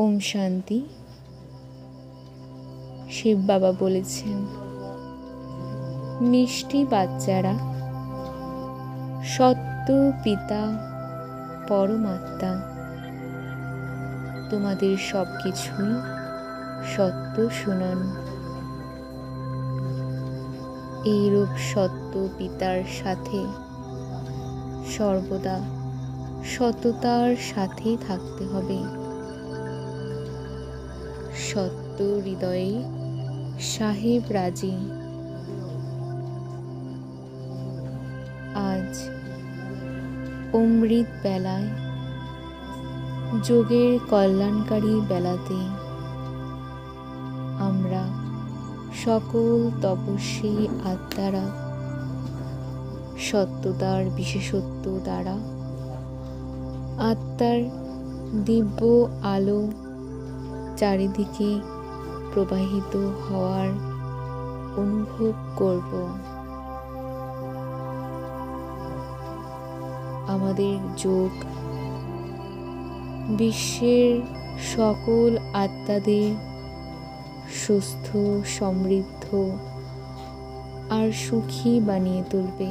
ওম শান্তি, শিব বাবা বলেছেন। মিষ্টি বাচ্চারা, সত্য পিতা, পরমাত্মা, তোমাদের সব কিছুই সত্য শুনান। এইরূপ সত্য পিতার সাথে সর্বদা সততার সাথে থাকতে হবে। সত্য হৃদয়ে সাহেব রাজি। আজ অমৃত বেলায় যোগের কল্যাণকারী বেলাতে আমরা সকল তপস্বী আত্মারা সত্যতার বিশেষত্ব দ্বারা আত্মার দিব্য আলো চারিদিকে প্রবাহিত হওয়ার অনুভব করব। আমাদের যোগ বিশ্বের সকল আত্মাদের সুস্থ, সমৃদ্ধ আর সুখী বানিয়ে তুলবে।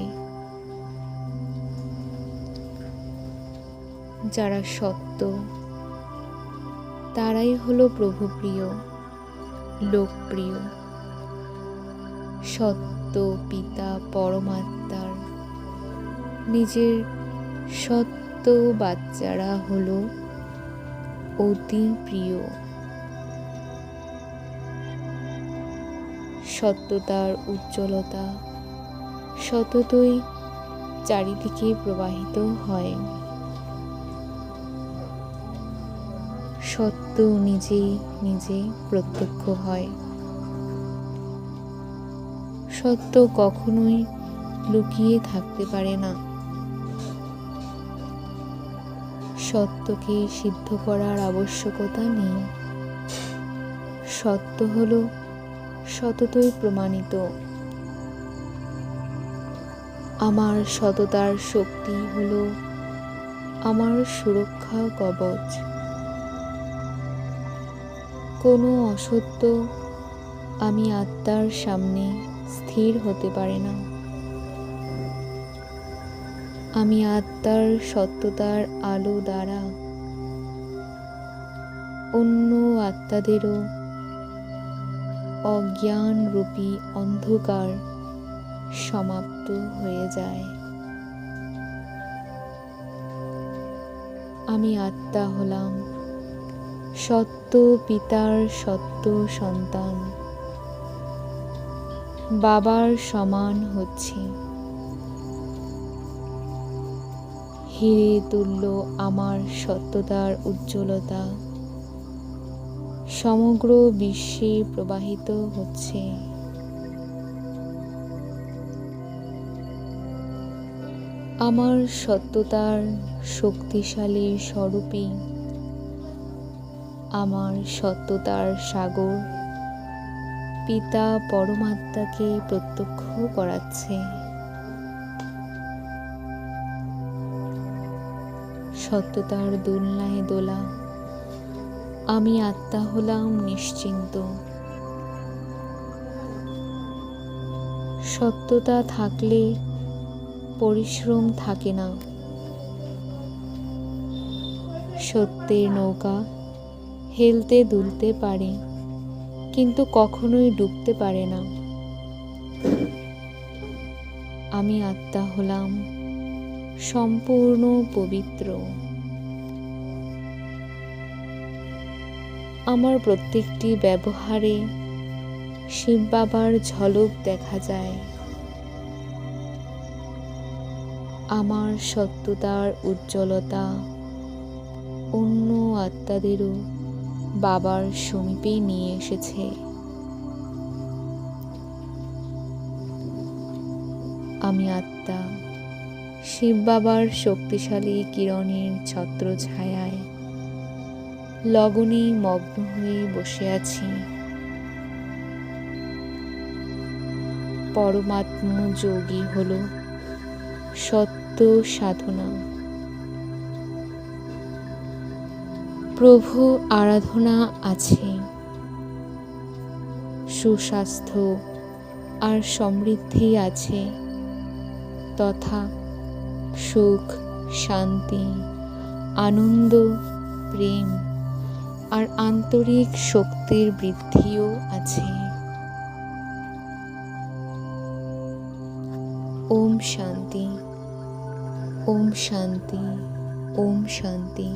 যারা সত্য তারাই হলো প্রভুপ্রিয়, লোকপ্রিয়। সত্য পিতা পরমাত্মার, নিজের সত্য বাচ্চারা হলো অতি প্রিয়। সত্যতার উজ্জ্বলতা সততই চারিদিকে প্রবাহিত হয়। সত্য নিজেই নিজে প্রত্যক্ষ হয়। সত্য কখনোই লুকিয়ে থাকতে পারে না। সত্যকে সিদ্ধ করার আবশ্যকতা নেই। সত্য হল সততই প্রমাণিত। আমার সততার শক্তি হল আমার সুরক্ষা কবচ। কোনো অসত্য আমি আত্মার সামনে স্থির হতে পারে না। আমি আত্মার সত্যতার আলো দ্বারা অন্য আত্মাদেরও অজ্ঞান রূপী অন্ধকার সমাপ্ত হয়ে যায়। আমি আত্মা হলাম সত্য পিতার সত্য সন্তান। বাবার সমান হচ্ছি। হিরে তুল্য আমার সত্যতার উজ্জ্বলতা। সমগ্র বিশ্বে প্রবাহিত হচ্ছে। আমার সত্যতার শক্তিশালী স্বরূপী আমার সত্যতার সাগর। পিতা পরমাত্মাকে প্রত্যক্ষ করাচ্ছে। সত্যতার দোলনায় দোলা। আমি আত্মা হলাম নিশ্চিন্ত। সত্যতা থাকলে পরিশ্রম থাকে না। সত্যের নৌকা হেলতে দুলতে পারে, কিন্তু কখনোই ডুবতে পারে না। আমি আত্মা হলাম সম্পূর্ণ পবিত্র। আমার প্রত্যেকটি ব্যবহারে শিব বাবার ঝলক দেখা যায়। আমার সত্যতার উজ্জ্বলতা অন্য আত্মাদেরও বাবার সমীপে নিয়ে এসেছে। আমি আত্মা, শিব বাবার শক্তিশালী কিরণের ছত্র ছায়ায় লগনে মগ্ন হয়ে বসে আছি। পরমাত্ম যোগী হল সত্য সাধনা। প্রভু আরাধনা আছে। সুস্বাস্থ্য আর সমৃদ্ধি আছে। তথা সুখ, শান্তি, আনন্দ, প্রেম আর আন্তরিক শক্তির বৃদ্ধিও আছে। ওম শান্তি ওম শান্তি ওম শান্তি।